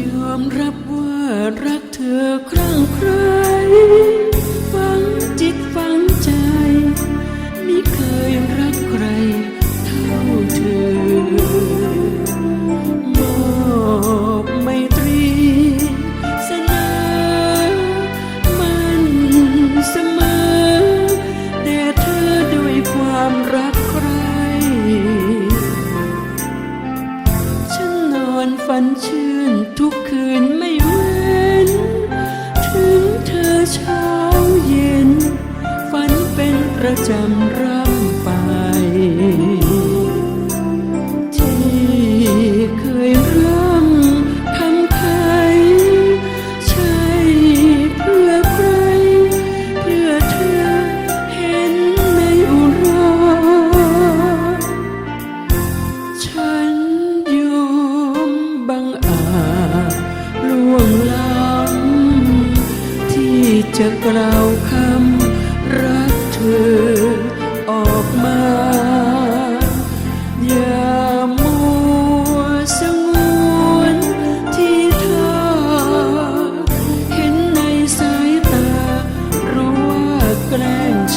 ยอมรับว่ารักเธอครั้งใครฟังจิตฟังใจ ไม่เคยรักใครเท่าเธอมอบไม่ตรีเสนอมันเสมอ แต่เธอด้วยความรักใคร ฉันนอนฝันช จำร่ำไป ที่เคยร่ำคำไทยใช่เพื่อใคร เพื่อเธอเห็นในอุราฉันยอมบังอาจล่วงล้ำที่จะกล่าวคำรัก ธอออกมา อย่ามัวสงวนที่เธอ เห็นในสายตา รู้ว่าแกล้งเฉ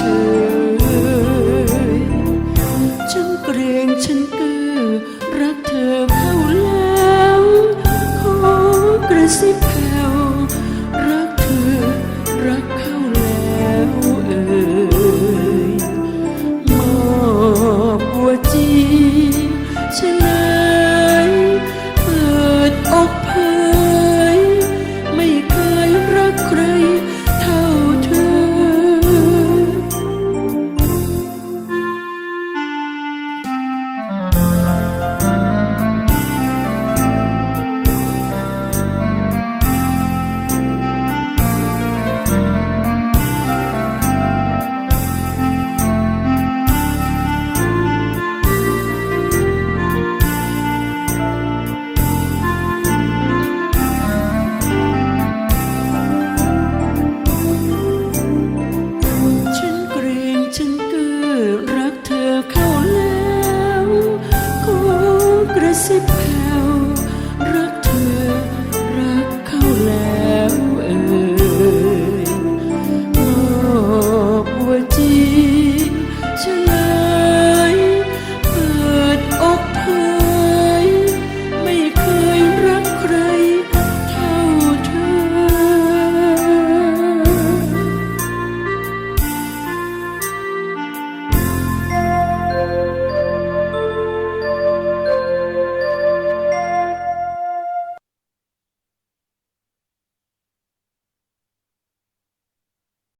ยฉันเกรงฉันเกือรักเธอเข้าแล้ว ขอกระซิบ principal.